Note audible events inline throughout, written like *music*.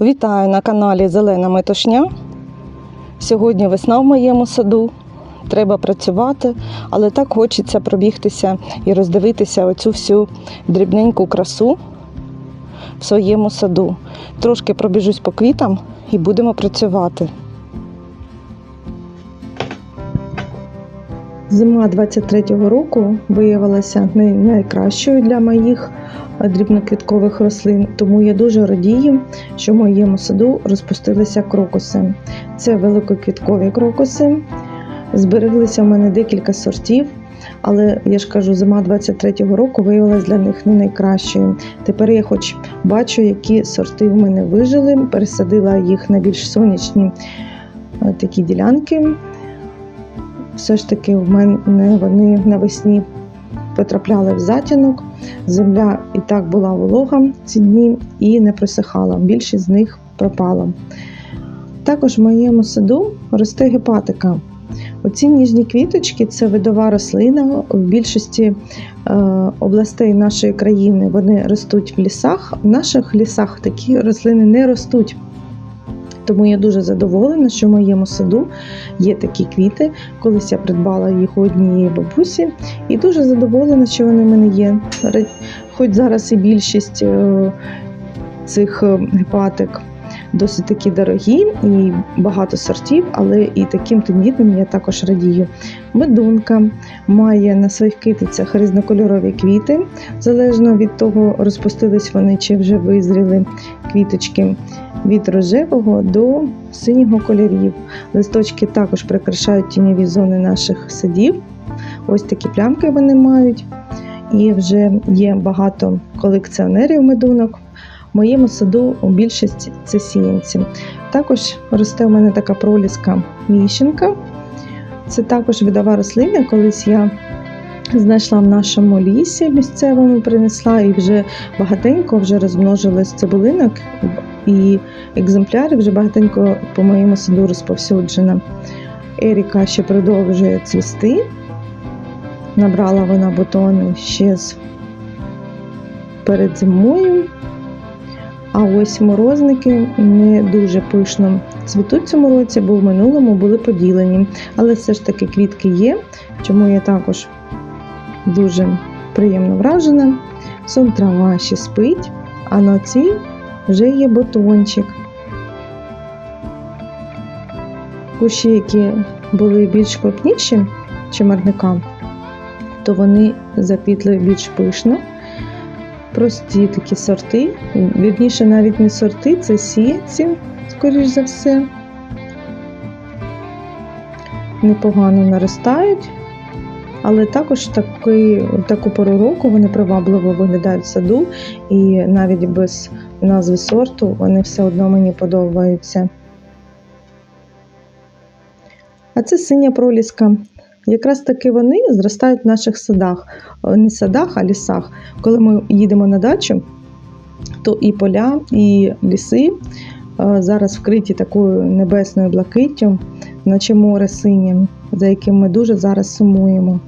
Вітаю на каналі Зелена Метушня. Сьогодні весна в моєму саду. Треба працювати, але так хочеться пробігтися і роздивитися оцю всю дрібненьку красу в своєму саду. Трошки пробіжусь по квітам і будемо працювати. Зима 23-го року виявилася не найкращою для моїх дрібноквіткових рослин, тому я дуже радію, що в моєму саду розпустилися крокуси. Це великоквіткові крокуси. Збереглися в мене декілька сортів, але я ж кажу, зима 23-го року виявилася для них не найкращою. Тепер я хоч бачу, які сорти в мене вижили, пересадила їх на більш сонячні е, такі ділянки. Все ж таки в мене вони навесні потрапляли в затінок. Земля і так була волога ці дні і не просихала. Більшість з них пропала. Також в моєму саду росте гепатика. Оці ніжні квіточки це видова рослина. В більшості е, областей нашої країни вони ростуть в лісах. В наших лісах такі рослини не ростуть. Тому я дуже задоволена, що в моєму саду є такі квіти. Колись я придбала їх у однієї бабусі, і дуже задоволена, що вони в мене є. Хоч зараз і більшість е, цих е, гепатик досить такі дорогі і багато сортів, але і таким тендітним я також радію. Медунка має на своїх китицях різнокольорові квіти, залежно від того, розпустились вони чи вже визріли квіточки від рожевого до синього кольорів. Листочки також прикрашають тіньові зони наших садів. Ось такі плямки вони мають. І вже є багато колекціонерів медунок. В моєму саду у більшості це сіянці. Також росте у мене така проліска віщенка. Це також видова рослина. Колись я знайшла в нашому лісі місцевому, принесла і вже багатенько вже розмножились цибулинок, і екземплярів вже багатенько по моєму саду розповсюджено. Еріка ще продовжує цвісти. Набрала вона бутони ще з перед зимою. А ось морозники не дуже пишно цвітуть цьому році, бо в минулому були поділені. Але все ж таки квітки є, чому я також дуже приємно вражена. Сон трава ще спить, а на цій вже є бутончик. Кущі, які були більш крупніші, чим марника, то вони заквітли більш пишно. Прості такі сорти. Вірніше, навіть не сорти, це сіянці, скоріш за все. Непогано наростають, але також таки, таку пору року вони привабливо виглядають в саду, і навіть без назви сорту вони все одно мені подобаються. А це синя проліска. Якраз таки вони зростають в наших садах, не садах, а лісах. Коли ми їдемо на дачу, то і поля, і ліси е, зараз вкриті такою небесною блакиттю, наче море синім, за яким ми дуже зараз сумуємо.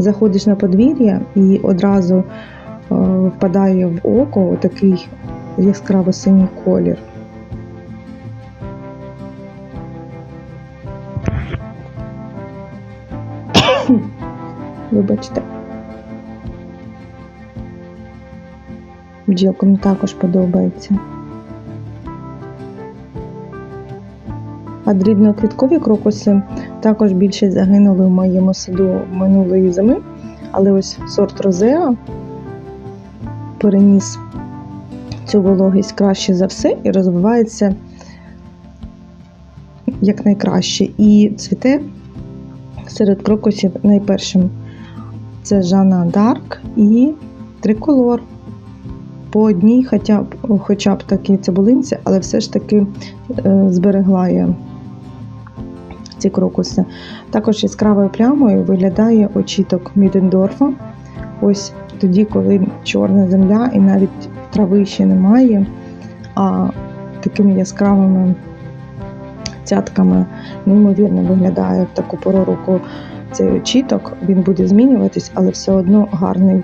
Заходиш на подвір'я і одразу е, впадає в око такий яскраво синій колір. Вибачте. Бджілкам також подобається. А дрібноквіткові крокуси також більше загинули в моєму саду минулої зими, але ось сорт Розеа переніс цю вологість краще за все і розвивається якнайкраще. І цвіте серед крокусів найпершим це Жанна Дарк і триколор. По одній, хоча б, хоча б такій цибулинці, але все ж таки е, зберегла я ці крокуси. Також яскравою плямою виглядає очіток Мідендорфа. Ось тоді, коли чорна земля і навіть трави ще немає, а такими яскравими цятками неймовірно виглядає в таку пору року цей очіток. Він буде змінюватись, але все одно гарний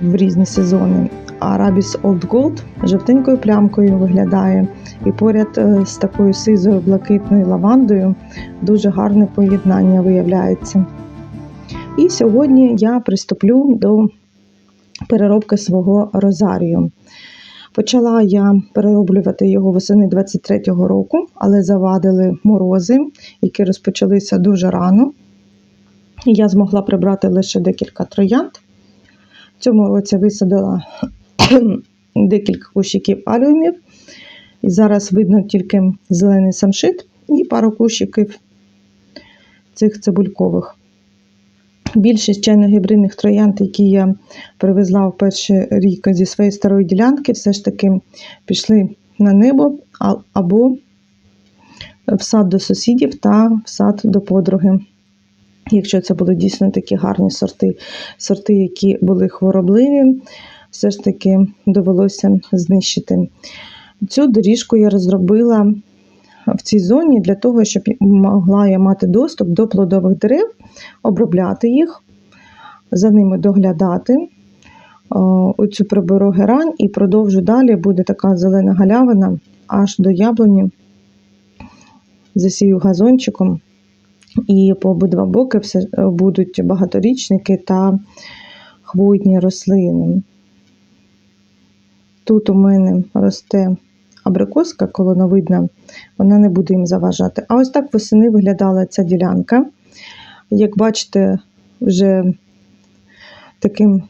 в різні сезони. А Arabis Old Gold жовтенькою плямкою виглядає. І поряд е, з такою сизою блакитною лавандою дуже гарне поєднання виявляється. І сьогодні я приступлю до переробки свого розарію. Почала я перероблювати його восени 23-го року, але завадили морози, які розпочалися дуже рано. І я змогла прибрати лише декілька троянд. В цьому році висадила *clears throat* декілька кущиків алюмів. І зараз видно тільки зелений самшит і пару кущиків цих цибулькових. Більшість чайно-гібридних троянд, які я привезла в перший рік зі своєї старої ділянки, все ж таки пішли на небо або в сад до сусідів та в сад до подруги. Якщо це були дійсно такі гарні сорти, сорти, які були хворобливі, все ж таки довелося знищити. Цю доріжку я розробила в цій зоні для того, щоб могла я мати доступ до плодових дерев, обробляти їх, за ними доглядати. Оцю приберу герань і продовжу далі буде така зелена галявина аж до яблуні. Засію газончиком. І по обидва боки все будуть багаторічники та хвойні рослини. Тут у мене росте абрикоска колоновидна, вона не буде їм заважати. А ось так восени виглядала ця ділянка. Як бачите, вже таким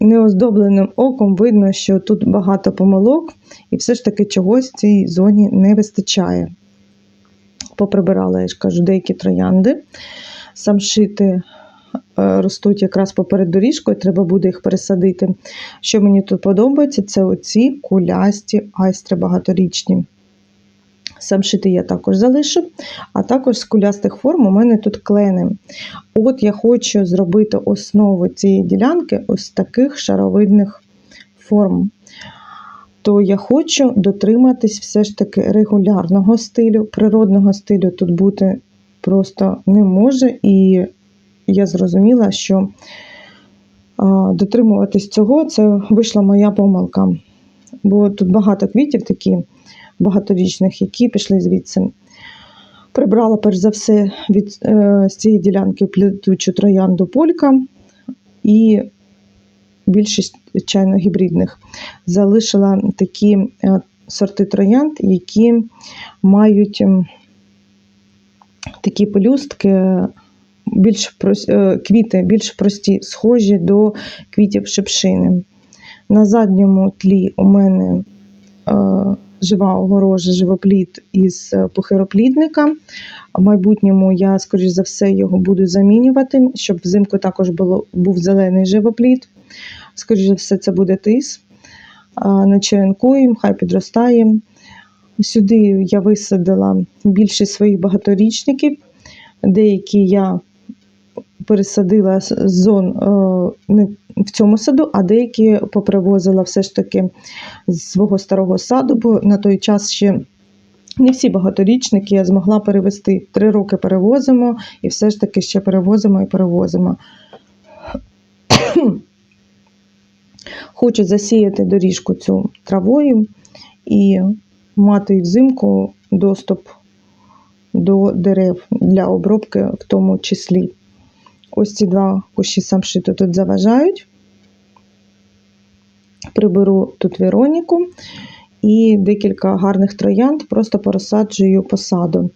неоздобленим оком видно, що тут багато помилок, і все ж таки чогось в цій зоні не вистачає. Поприбирала, я ж кажу, деякі троянди. Самшити ростуть якраз поперед доріжкою, треба буде їх пересадити. Що мені тут подобається, це оці кулясті айстри багаторічні. Самшити я також залишу, а також з кулястих форм у мене тут клени. От я хочу зробити основу цієї ділянки ось таких шаровидних форм. То я хочу дотриматись все ж таки регулярного стилю, природного стилю тут бути просто не може. І я зрозуміла, що дотримуватись цього це вийшла моя помилка. Бо тут багато квітів такі багаторічних, які пішли звідси. Прибрала перш за все від е, з цієї ділянки плетучу троянду полька і більшість чайно гібридних. Залишила такі е, сорти троянд, які мають ем, такі пелюстки, більш е, квіти більш прості, схожі до квітів шипшини. На задньому тлі у мене е, жива огорожа, живоплід із е, похироплідника. В майбутньому я, скоріш за все, його буду замінювати, щоб взимку також було, був зелений живоплід. Скоріше за все, це буде тис. Начеренкуємо, хай підростає. Сюди я висадила більшість своїх багаторічників. Деякі я пересадила з зон е, не в цьому саду, а деякі попривозила все ж таки з свого старого саду, бо на той час ще не всі багаторічники я змогла перевезти. Три роки перевозимо і все ж таки ще перевозимо і перевозимо. *coughs* Хочу засіяти доріжку цю травою і мати взимку доступ до дерев для обробки в тому числі. Ось ці два кущі самшиту тут заважають. Приберу тут Вероніку і декілька гарних троянд, просто порозсаджую посаду.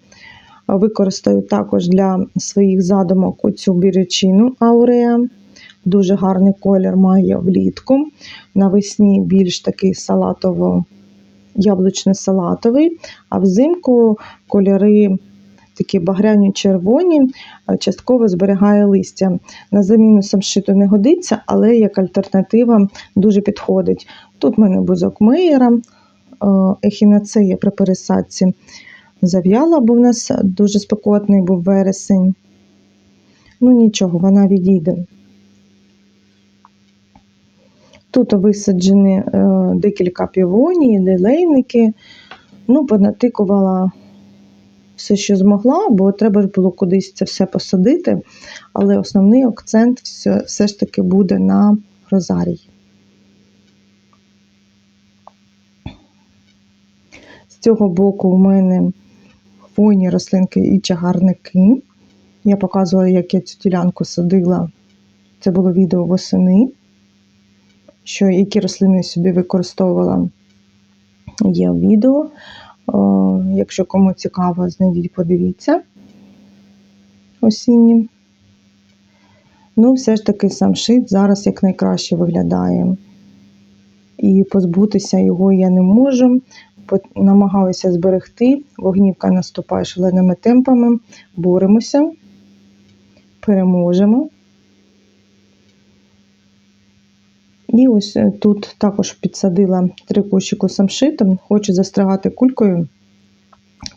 Використаю також для своїх задумок оцю бірючину ауреа. Дуже гарний колір має влітку. Навесні більш такий салатово яблучно-салатовий, а взимку кольори такі багряні червоні, частково зберігає листя. На заміну самшиту не годиться, але як альтернатива дуже підходить. Тут в мене бузок меєра, ехінацея при пересадці зав'яла, бо в нас дуже спекотний був вересень. Ну нічого, вона відійде. Тут висаджені е, декілька півоній, лілейники. Ну, понатикувала все, що змогла, бо треба ж було кудись це все посадити. Але основний акцент все, все ж таки буде на розарій. З цього боку у мене хвойні рослинки і чагарники. Я показувала, як я цю ділянку садила. Це було відео восени. Що які рослини собі використовувала, є відео. О, якщо кому цікаво, знайдіть, подивіться осінні. Ну, все ж таки сам шит зараз як найкраще виглядає. І позбутися його я не можу. Намагалася зберегти. Вогнівка наступає шаленими темпами. Боремося, переможемо. І ось е, тут також підсадила три кущику самшитом. Хочу застрягати кулькою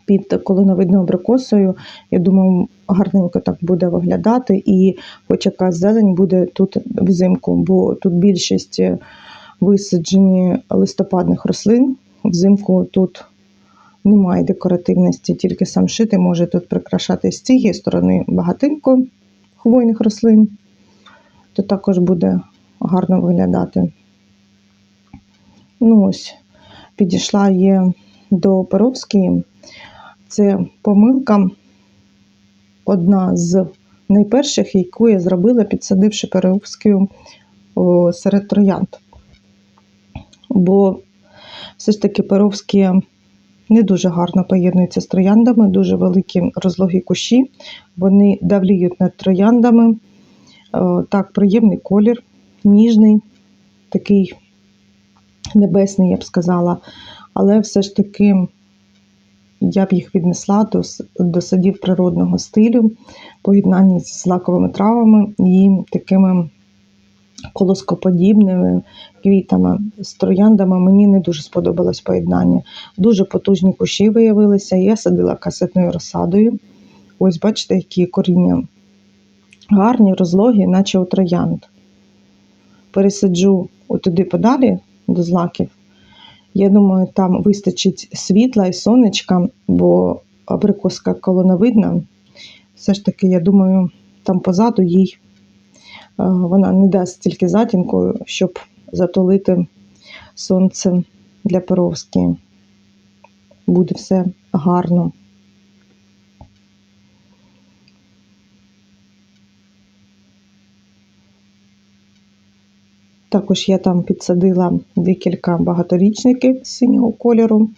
під колоновидною абрикосою. Я думаю, гарненько так буде виглядати, і хоч якась зелень буде тут взимку, бо тут більшість е, висаджені листопадних рослин. Взимку тут немає декоративності, тільки самшити може тут прикрашати з цієї сторони багатенько хвойних рослин, то також буде гарно виглядати. Ну ось, підійшла є до Перовської. Це помилка, одна з найперших, яку я зробила, підсадивши Перовську серед троянд. Бо все ж таки Перовські не дуже гарно поєднуються з трояндами, дуже великі розлогі кущі, вони давліють над трояндами. Так, приємний колір, ніжний, такий небесний, я б сказала. Але все ж таки я б їх віднесла до, до садів природного стилю, поєднанні з злаковими травами і такими колоскоподібними квітами з трояндами. Мені не дуже сподобалось поєднання. Дуже потужні кущі виявилися. Я садила касетною розсадою. Ось, бачите, які коріння гарні, розлогі, наче у троянд. Пересаджу туди подалі до злаків. Я думаю, там вистачить світла і сонечка, бо абрикоска колоновидна. Все ж таки, я думаю, там позаду їй е, вона не дасть стільки затінку, щоб затулити сонце для Перовської. Буде все гарно. Також я там підсадила декілька багаторічників синього кольору.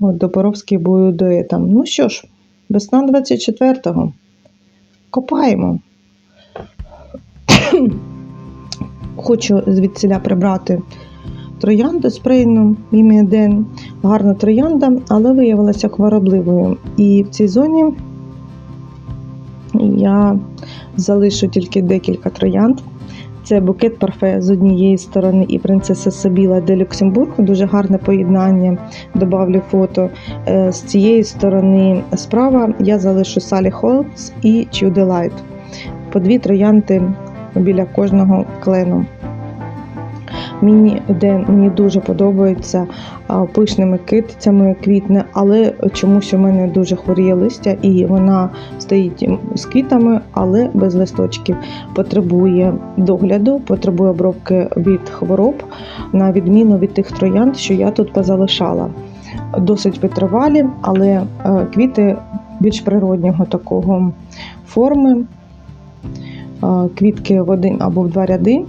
От, до бою дуетом. Ну що ж, весна 24-го. Копаємо. *coughs* Хочу звідсіля прибрати троянду спрейну ім'я Ден. Гарна троянда, але виявилася хворобливою. І в цій зоні я залишу тільки декілька троянд. Це букет парфе з однієї сторони і принцеса Сабіла де Люксембург. Дуже гарне поєднання. Добавлю фото. Е, З цієї сторони справа я залишу Салі Холмс і Чуделайт. По дві троянти біля кожного клену. Мені де мені дуже подобається пишними китицями квітне, але чомусь у мене дуже хворіє листя, і вона стоїть з квітами, але без листочків. Потребує догляду, потребує обробки від хвороб, на відміну від тих троянд, що я тут позалишала. Досить витривалі, але е, квіти більш природнього такого форми, Е, квітки в один або в два ряди.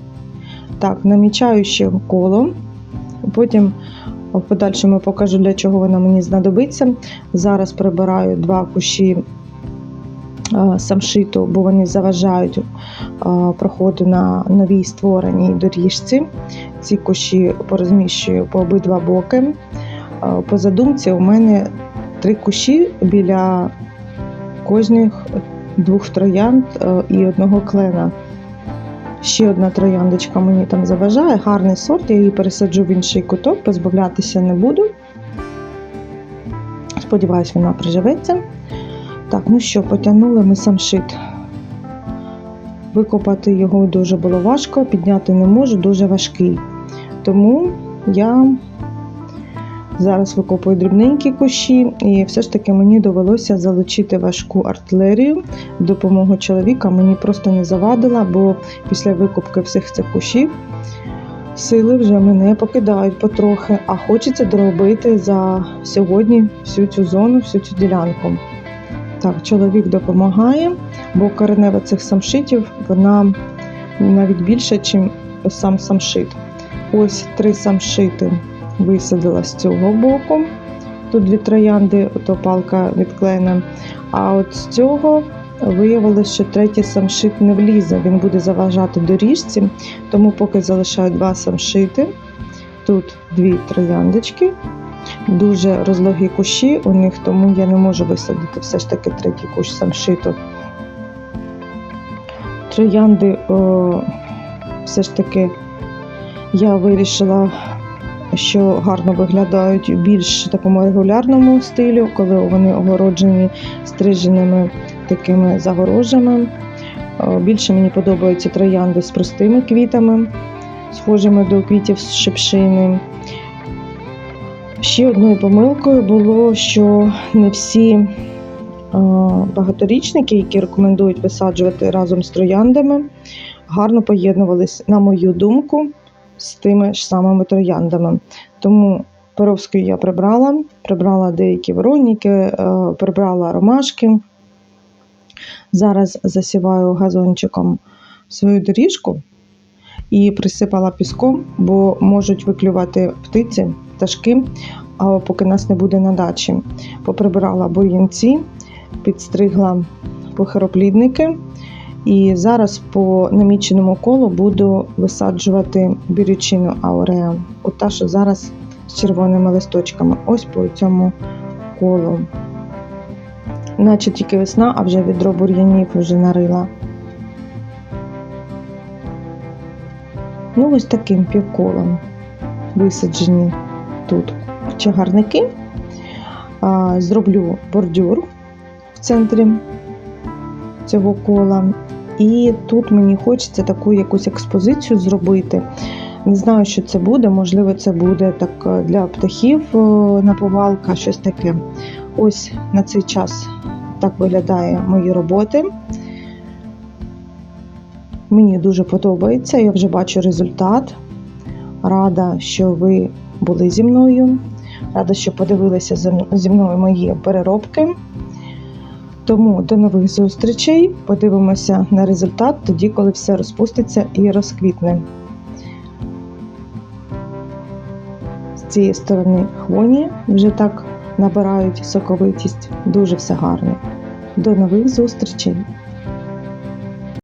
Так, намічаю ще коло. Потім в подальшому покажу, для чого воно мені знадобиться. Зараз прибираю два кущі е, самшиту, бо вони заважають е, проходу на новій створеній доріжці. Ці кущі порозміщую по обидва боки. Е, По задумці у мене три кущі біля кожних двох троянд і одного клена. Ще одна трояндочка мені там заважає, гарний сорт, я її пересаджу в інший куток, позбавлятися не буду. Сподіваюсь, вона приживеться. Так, ну що, потягнули ми самшит. Викопати його дуже було важко, підняти не можу, дуже важкий. Тому я Зараз викопую дрібненькі кущі, і все ж таки мені довелося залучити важку артилерію. Допомогу чоловіка мені просто не завадила, бо після викупки всіх цих кущів сили вже мене покидають потрохи, а хочеться доробити за сьогодні всю цю зону, всю цю ділянку. Так, чоловік допомагає, бо коренева цих самшитів вона навіть більша, ніж сам самшит. Ось три самшити висадила з цього боку. Тут дві троянди, ото палка відклеєна. А от з цього виявилося, що третій самшит не влізе, він буде заважати доріжці, тому поки залишаю два самшити. Тут дві трояндочки, дуже розлогі кущі у них, тому я не можу висадити все ж таки третій кущ самшиту. Троянди о, все ж таки я вирішила, що гарно виглядають у більш такому регулярному стилю, коли вони огороджені стриженими такими загорожами. Е, Більше мені подобаються троянди з простими квітами, схожими до квітів з шипшини. Ще одною помилкою було, що не всі е, багаторічники, які рекомендують висаджувати разом з трояндами, гарно поєднувались, на мою думку, з тими ж самими трояндами. Тому Перовську я прибрала, прибрала деякі Вероніки, е, прибрала ромашки. Зараз засіваю газончиком свою доріжку і присипала піском, бо можуть виклювати птиці, пташки, а поки нас не буде на дачі. Поприбирала бур'янці, підстригла похироплідники. І зараз по наміченому колу буду висаджувати бірючину ауреа. Ота, що зараз з червоними листочками. Ось по цьому колу. Наче тільки весна, а вже відро бур'янів вже нарила. Ну, ось таким півколом висаджені тут чагарники. Зроблю бордюр в центрі цього кола. І тут мені хочеться таку якусь експозицію зробити. Не знаю, що це буде. Можливо, це буде так е, для птахів е, наповалка, щось таке. Ось на цей час так виглядає мої роботи. Мені дуже подобається, я вже бачу результат. Рада, що ви були зі мною. Рада, що подивилися зі мною мої переробки. Тому до нових зустрічей. Подивимося на результат тоді, коли все розпуститься і розквітне. З цієї сторони хвоні вже так набирають соковитість. Дуже все гарно. До нових зустрічей!